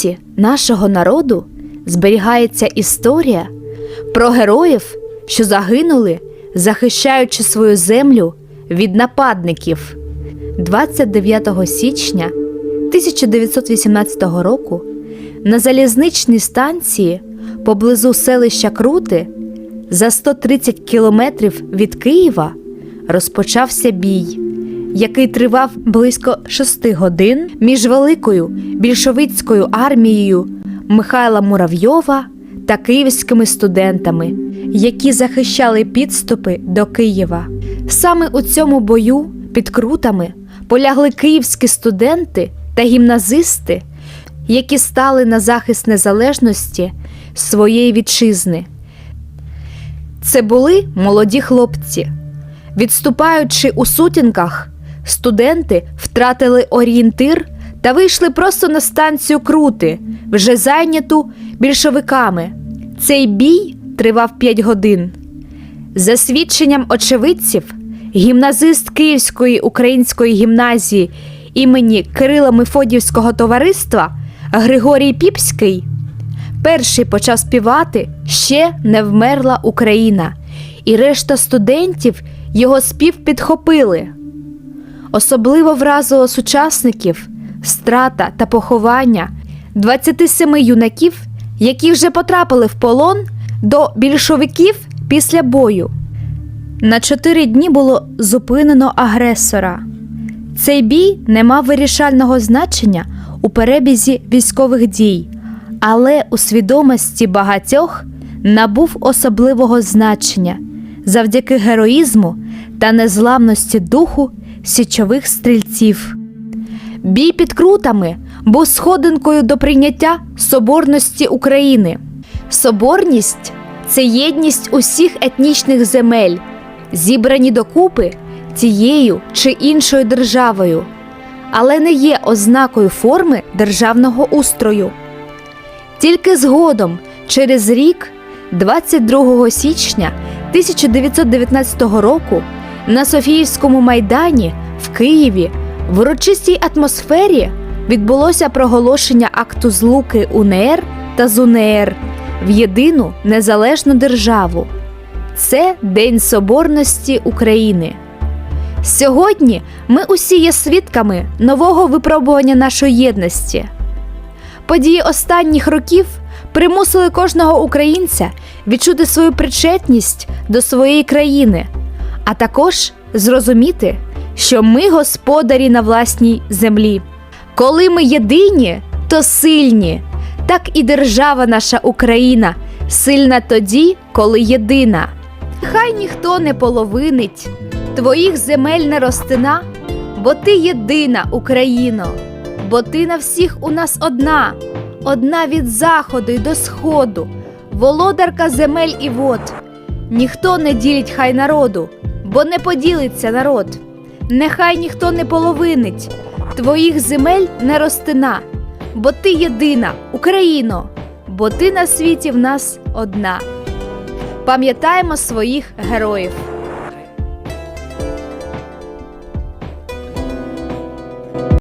пам'яті нашого народу зберігається історія про героїв, що загинули, захищаючи свою землю від нападників. 29 січня 1918 року на залізничній станції поблизу селища Крути за 130 кілометрів від Києва розпочався бій, який тривав близько шести годин між великою більшовицькою армією Михайла Муравйова та київськими студентами, які захищали підступи до Києва. Саме у цьому бою під крутами полягли київські студенти та гімназисти, які стали на захист незалежності своєї вітчизни. Це були молоді хлопці. Відступаючи у сутінках, студенти втратили орієнтир та вийшли просто на станцію Крути, вже зайняту більшовиками. Цей бій тривав 5 годин. За свідченням очевидців, гімназист Київської української гімназії імені Кирила Мефодівського товариства Григорій Піпський перший почав співати Ще не вмерла Україна, і решта студентів його спів підхопили. Особливо вразило сучасників страта та поховання 27 юнаків, які вже потрапили в полон до більшовиків після бою. На чотири дні було зупинено агресора. Цей бій не мав вирішального значення у перебізі військових дій, але у свідомості багатьох набув особливого значення завдяки героїзму та незламності духу січових стрільців. Бій під крутами був сходинкою до прийняття соборності України. Соборність це єдність усіх етнічних земель, зібрані докупи тією чи іншою державою, але не є ознакою форми державного устрою. Тільки згодом, через рік, 22 січня 1919 року, на Софіївському майдані в Києві в урочистій атмосфері відбулося проголошення акту злуки УНР та ЗУНР в єдину незалежну державу. Це День Соборності України. Сьогодні ми усі є свідками нового випробування нашої єдності. Події останніх років примусили кожного українця відчути свою причетність до своєї країни, а також зрозуміти, що ми господарі на власній землі. Коли ми єдині, то сильні. Так і держава наша Україна сильна тоді, коли єдина. Хай ніхто не половинить твоїх земель не ростина, бо ти єдина Україно, бо ти на всіх у нас одна, одна від заходу й до сходу, володарка земель і вод. Ніхто не ділить хай народу, бо не поділиться народ. Нехай ніхто не половинить твоїх земель не ростина, бо ти єдина, Україно, бо ти на світі в нас одна. Пам'ятаємо своїх героїв.